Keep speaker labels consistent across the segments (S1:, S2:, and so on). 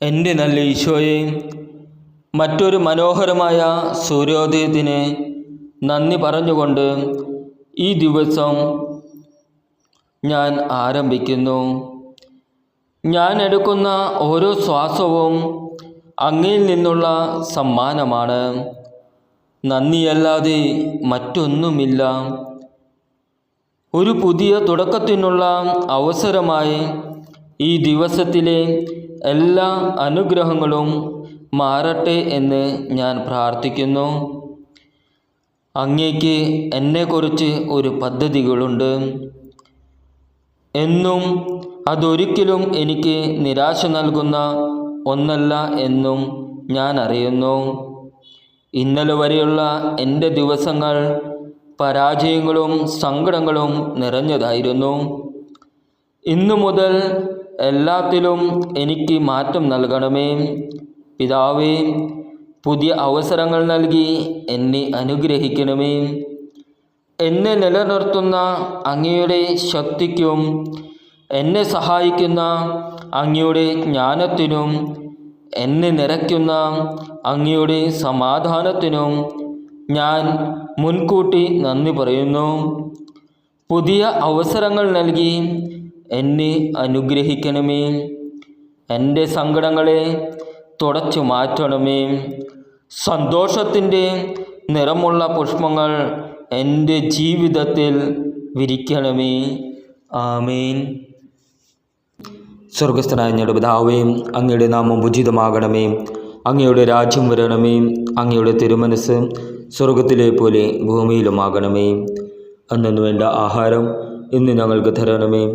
S1: എന്റെ നല്ല ഈശോയെ മറ്റൊരു മനോഹരമായ സൂര്യോദയത്തിന് നന്ദി പറഞ്ഞുകൊണ്ട് ഈ ദിവസം ഞാൻ ആരംഭിക്കുന്നു. ഞാൻ എടുക്കുന്ന ഓരോ ശ്വാസവും അങ്ങയിൽ നിന്നുള്ള സമ്മാനമാണ്. നന്ദിയല്ലാതെ മറ്റൊന്നുമില്ല. ഒരു പുതിയ തുടക്കത്തിനുള്ള അവസരമായി ഈ ദിവസത്തിലെ എല്ലാ അനുഗ്രഹങ്ങളും മാറട്ടെ എന്ന് ഞാൻ പ്രാർത്ഥിക്കുന്നു. അങ്ങേക്ക് എന്നെക്കുറിച്ച് ഒരു പദ്ധതികളുണ്ട്. എന്നും അതൊരിക്കലും എനിക്ക് നിരാശ നൽകുന്ന ഒന്നല്ല എന്നും ഞാൻ അറിയുന്നു. ഇന്നലെ വരെയുള്ള എന്റെ ദിവസങ്ങൾ പരാജയങ്ങളും സങ്കടങ്ങളും നിറഞ്ഞതായിരുന്നു. ഇന്നു മുതൽ എല്ലാത്തിലും എനിക്ക് മാറ്റം നൽകണമേ. പിതാവേ പുതിയ അവസരങ്ങൾ നൽകി എന്നെ അനുഗ്രഹിക്കണമേ. എന്നെ നിലനിർത്തുന്ന അങ്ങയുടെ ശക്തിക്കും എന്നെ സഹായിക്കുന്ന അങ്ങയുടെ ജ്ഞാനത്തിനും എന്നെ നിറയ്ക്കുന്ന അങ്ങയുടെ സമാധാനത്തിനും ഞാൻ മുൻകൂട്ടി നന്ദി പറയുന്നു. പുതിയ അവസരങ്ങൾ നൽകി എന്നെ അനുഗ്രഹിക്കണമേ. എന്റെ സങ്കടങ്ങളെ തുടച്ചു മാറ്റണമേ. സന്തോഷത്തിന്റെ നിറമുള്ള പുഷ്പങ്ങൾ എന്റെ ജീവിതത്തിൽ വിരിക്കണമേ. ആമേൻ. സ്വർഗസ്ഥനായ ഞങ്ങളുടെ പിതാവേ അങ്ങയുടെ നാമം ഉചിതമാകണമേ. അങ്ങയുടെ രാജ്യം വരണമേ. അങ്ങയുടെ തിരുമനസ് സ്വർഗത്തിലെ പോലെ ഭൂമിയിലുമാകണമേ. അന്നു വേണ്ട ആഹാരം ഇന്ന് ഞങ്ങൾക്ക് തരണമേ.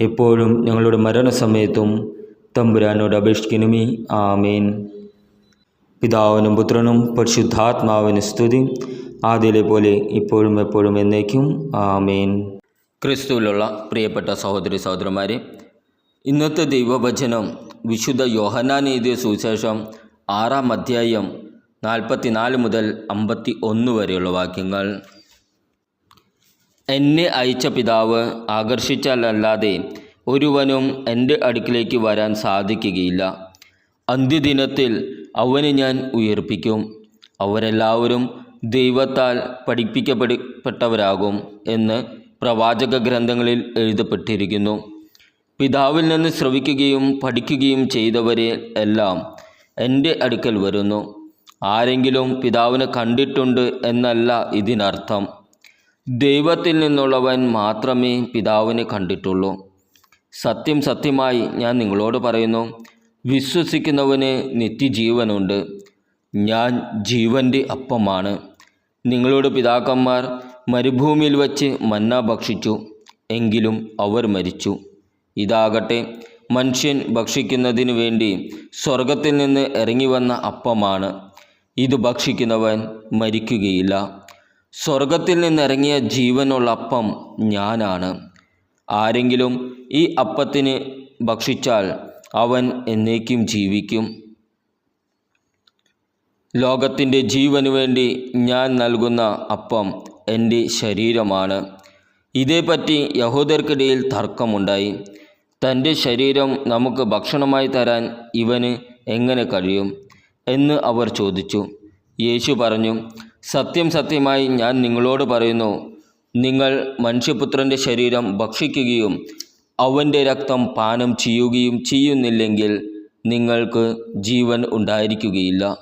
S1: എപ്പോഴും ഞങ്ങളുടെ മരണസമയത്തും തമ്പുരാനോട് അപേക്ഷിക്കണമേ. ആമേൻ. പിതാവിനും പുത്രനും പരിശുദ്ധാത്മാവിന് സ്തുതി. ആദ്യയിലെ പോലെ ഇപ്പോഴും എപ്പോഴും എന്നേക്കും. ആമേൻ. ക്രിസ്തുവിലുള്ള പ്രിയപ്പെട്ട സഹോദരി സഹോദരന്മാരെ ഇന്നത്തെ ദൈവവചനം വിശുദ്ധ യോഹന്നാൻ എഴുതിയ സുവിശേഷം ആറാം അധ്യായം നാൽപ്പത്തിനാല് മുതൽ അമ്പത്തി ഒന്ന് വരെയുള്ള വാക്യങ്ങൾ. എന്നെ അയച്ച പിതാവ് ആകർഷിച്ചാലല്ലാതെ ഒരുവനും എന്റെ അടുക്കിലേക്ക് വരാൻ സാധിക്കുകയില്ല. അന്ത്യദിനത്തിൽ അവനെ ഞാൻ ഉയർപ്പിക്കും. അവരെല്ലാവരും ദൈവത്താൽ പഠിപ്പിക്കപ്പെടപ്പെട്ടവരാകും എന്ന് പ്രവാചക ഗ്രന്ഥങ്ങളിൽ എഴുതപ്പെട്ടിരിക്കുന്നു. പിതാവിൽ നിന്ന് ശ്രവിക്കുകയും പഠിക്കുകയും ചെയ്തവരെ എല്ലാം എന്റെ അടുക്കൽ വരുന്നു. ആരെങ്കിലും പിതാവിനെ കണ്ടിട്ടുണ്ട് എന്നല്ല ഇതിനർത്ഥം. ദൈവത്തിൽ നിന്നുള്ളവൻ മാത്രമേ പിതാവിനെ കണ്ടിട്ടുള്ളൂ. സത്യം സത്യമായി ഞാൻ നിങ്ങളോട് പറയുന്നു വിശ്വസിക്കുന്നവന് നിത്യജീവനുണ്ട്. ഞാൻ ജീവന്റെ അപ്പമാണ്. നിങ്ങളുടെ പിതാക്കന്മാർ മരുഭൂമിയിൽ വച്ച് മന്ന ഭക്ഷിച്ചു എങ്കിലും അവർ മരിച്ചു. ഇതാകട്ടെ മനുഷ്യൻ ഭക്ഷിക്കുന്നതിനു വേണ്ടി സ്വർഗത്തിൽ നിന്ന് ഇറങ്ങി വന്ന അപ്പമാണ്. ഇത് ഭക്ഷിക്കുന്നവൻ മരിക്കുകയില്ല. സ്വർഗത്തിൽ നിന്നിറങ്ങിയ ജീവനുള്ള അപ്പം ഞാനാണ്. ആരെങ്കിലും ഈ അപ്പത്തിന് ഭക്ഷിച്ചാൽ അവൻ എന്നേക്കും ജീവിക്കും. ലോകത്തിന്റെ ജീവന് വേണ്ടി ഞാൻ നൽകുന്ന അപ്പം എന്റെ ശരീരമാണ്. ഇതേപ്പറ്റി യഹൂദർക്കിടയിൽ തർക്കമുണ്ടായി. തന്റെ ശരീരം നമുക്ക് ഭക്ഷണമായി തരാൻ ഇവന് എങ്ങനെ കഴിയും എന്ന് അവർ ചോദിച്ചു. യേശു പറഞ്ഞു സത്യം സത്യമായി ഞാൻ നിങ്ങളോട് പറയുന്നു. നിങ്ങൾ മനുഷ്യപുത്രന്റെ ശരീരം ഭക്ഷിക്കുകയും അവന്റെ രക്തം പാനം ചെയ്യുകയും ചെയ്യുന്നില്ലെങ്കിൽ നിങ്ങൾക്ക് ജീവൻ ഉണ്ടായിരിക്കുകയില്ല.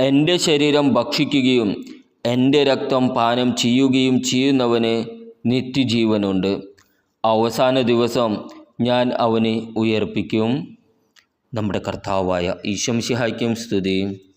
S1: എന്റെ ശരീരം ഭക്ഷിക്കുകയും എന്റെ രക്തം പാനം ചെയ്യുകയും ചെയ്യുന്നവന് നിത്യജീവനുണ്ട്. അവസാന ദിവസം ഞാൻ അവനെ ഉയർപ്പിക്കും. നമ്മുടെ കർത്താവായ ഈശംസിഹായ്ക്കും സ്തുതി.